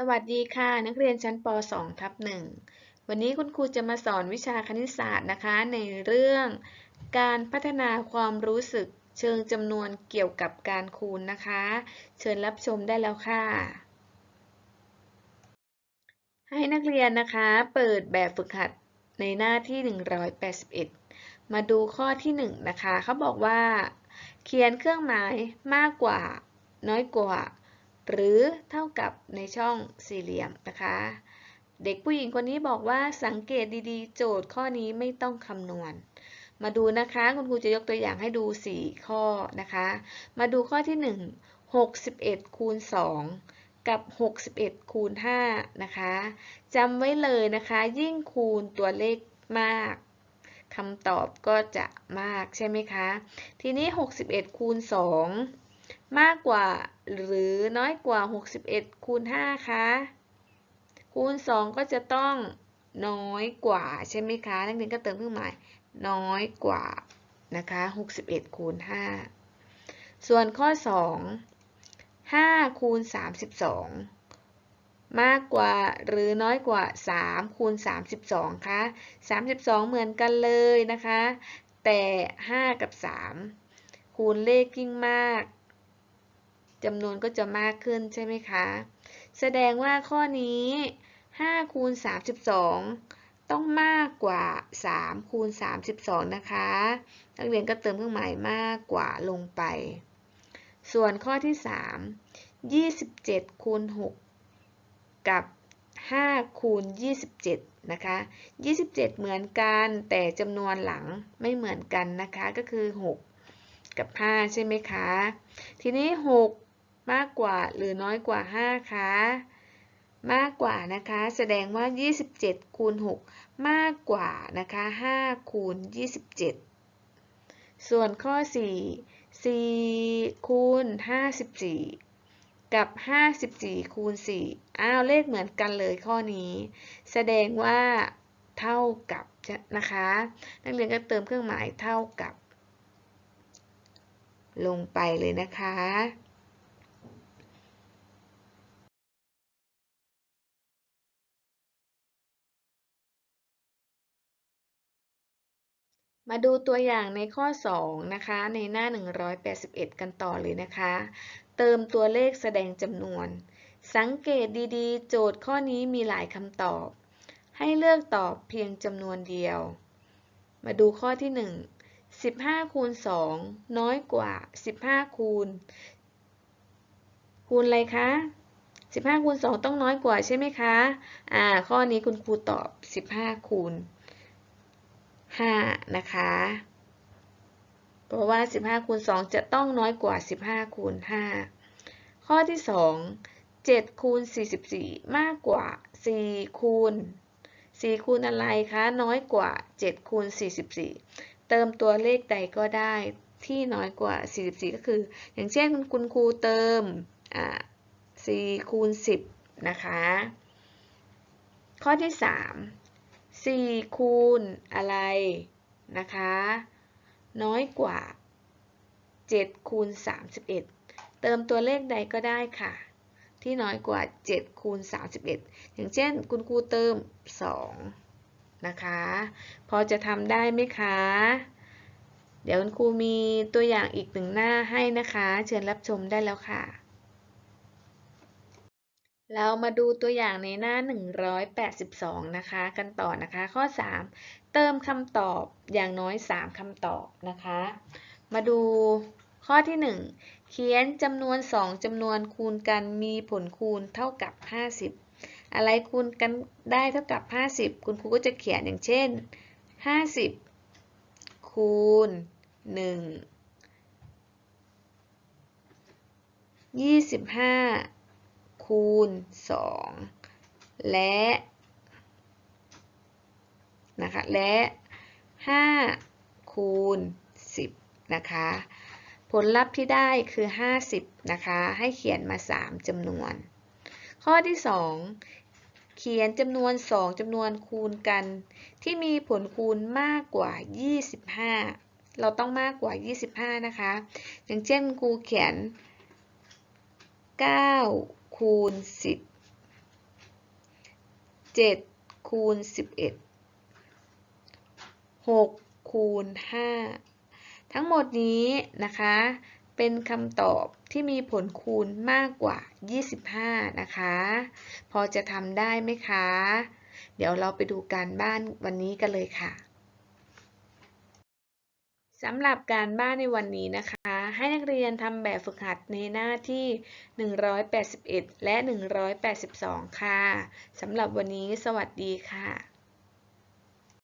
สวัสดีค่ะ นักเรียนชั้นป .2 ทับ1วันนี้คุณครูจะมาสอนวิชาคณิตศาสตร์นะคะ ในเรื่อง การพัฒนาความรู้สึกเชิงจำนวนเกี่ยวกับการคูณนะคะ เชิญรับชมได้แล้วค่ะ ให้นักเรียนนะคะ เปิดแบบฝึกหัดในหน้าที่ 181 มาดูข้อที่ 1 นะคะ เขาบอกว่า เขียนเครื่องหมายมากกว่า น้อยกว่า หรือเท่ากับในช่องสี่เหลี่ยมนะคะ เด็กผู้หญิงคนนี้บอกว่าสังเกตดีๆ โจทย์ข้อนี้ไม่ต้องคำนวณ มาดูนะคะ คุณครูจะยกตัวอย่างให้ดู 4 ข้อนะคะ มาดูข้อที่ 1 61คูณ2กับ 61คูณ5นะคะจำไว้เลยนะคะ ยิ่งคูณตัวเลขมากคำตอบก็จะมากใช่ไหมคะ ทีนี้ 61คูณ2มากกว่าหรือ น้อยกว่า 61 คูณ 5 คะ คูณ 2 ก็จะต้องน้อยกว่าใช่ไหมคะ นักเรียนก็เติมเครื่องหมายน้อยกว่านะคะ 61 คูณ 5 ส่วนข้อ 2 5 คูณ 32 มากกว่าหรือน้อยกว่า 3 คูณ 32 คะ 32 เหมือนกันเลยนะคะ แต่ 5 กับ 3 คูณเลขยิ่งมาก จำนวนก็จะมากขึ้นใช่ไหมคะ แสดงว่าข้อนี้5คูณ32 ต้องมากกว่า3คูณ32 นะคะ นักเรียนก็เติมเครื่องหมายมากกว่าลงไป ส่วนข้อที่ 3 27คูณ6กับ5คูณ27 นะคะ 27 เหมือนกันแต่จำนวนหลังไม่เหมือนกันนะคะก็คือ 6 กับ 5 ใช่ไหมคะ ทีนี้ 6 มากกว่าหรือน้อยกว่า 5 คะ มากกว่านะคะ แสดงว่า 27 คูณ 6 มากกว่านะคะ 5 คูณ 27 ส่วนข้อ 4 4 คูณ 54 กับ 54 คูณ 4 อ้าว เลขเหมือนกันเลยข้อนี้ แสดงว่าเท่ากับนะคะ นักเรียนก็เติมเครื่องหมายเท่ากับ ลงไปเลยนะคะ มาดูตัวอย่างในข้อ 2 นะคะ ในหน้า 181 กันต่อเลยนะคะ เติมตัวเลขแสดงจำนวน สังเกตดีๆ โจทย์ข้อนี้มีหลายคำตอบ ให้เลือกตอบเพียงจำนวนเดียว มาดูข้อที่ 1 15คูณ2น้อยกว่า 15 คูณ คูณอะไรคะ15คูณ2ต้องน้อยกว่าใช่ไหมคะ อ่า ข้อนี้คุณครูตอบ 15คูณ 5 นะคะ เพราะว่า 15คูณ2จะต้องน้อยกว่า 15คูณ5ข้อที่ 2 7คูณ44 มากกว่า 4 คูณ 4 คูณอะไรคะ น้อยกว่า 7 คูณ 44 เติมตัวเลขใดก็ได้ที่น้อยกว่า 44 ก็คือ อย่างเช่นคุณครูเติม 4 คูณ 10 นะคะ ข้อที่ 3 4 คูณอะไรนะคะ น้อยกว่า 7 คูณ 31 เติมตัวเลขใดก็ได้ค่ะ ที่น้อยกว่า 7 คูณ 31 อย่างเช่น คุณครูเติม 2 นะคะ พอจะทำได้ไหมคะ เดี๋ยวคุณครูมีตัวอย่างอีกหนึ่งหน้าให้นะคะ เชิญรับชมได้แล้วค่ะ เรามาดูตัวอย่างในหน้า 182 นะคะ กันต่อนะคะ ข้อ 3 เติมคำตอบอย่างน้อย 3คำตอบนะคะ มาดูข้อที่ 1 เขียนจำนวน 2จำนวนคูณกันมีผลคูณเท่ากับ 50 อะไรคูณกันได้เท่ากับ 50 คุณครูก็จะเขียนอย่างเช่น 50 คูณ 1 25 คูณ 2 และนะคะและ 5 คูณ 10 นะคะ ผลลัพธ์ที่ได้คือ 50 นะคะ ให้เขียนมา 3จำนวน ข้อที่ 2 เขียนจำนวน 2จำนวนคูณกัน ที่มีผลคูณมากกว่า 25 เราต้องมากกว่า 25 นะคะ อย่างเช่นครูเขียน9 คูณ10 7คูณ11 6คูณ5ทั้งหมดนี้นะคะ เป็นคำตอบที่มีผลคูณมากกว่า 25 นะคะ พอจะทำได้ไหมคะ เดี๋ยวเราไปดูการบ้านวันนี้กันเลยค่ะ สำหรับการบ้านในวันนี้นะคะ ให้นักเรียนทำแบบฝึกหัดในหน้าที่ 181 และ 182 ค่ะ สำหรับวันนี้สวัสดีค่ะ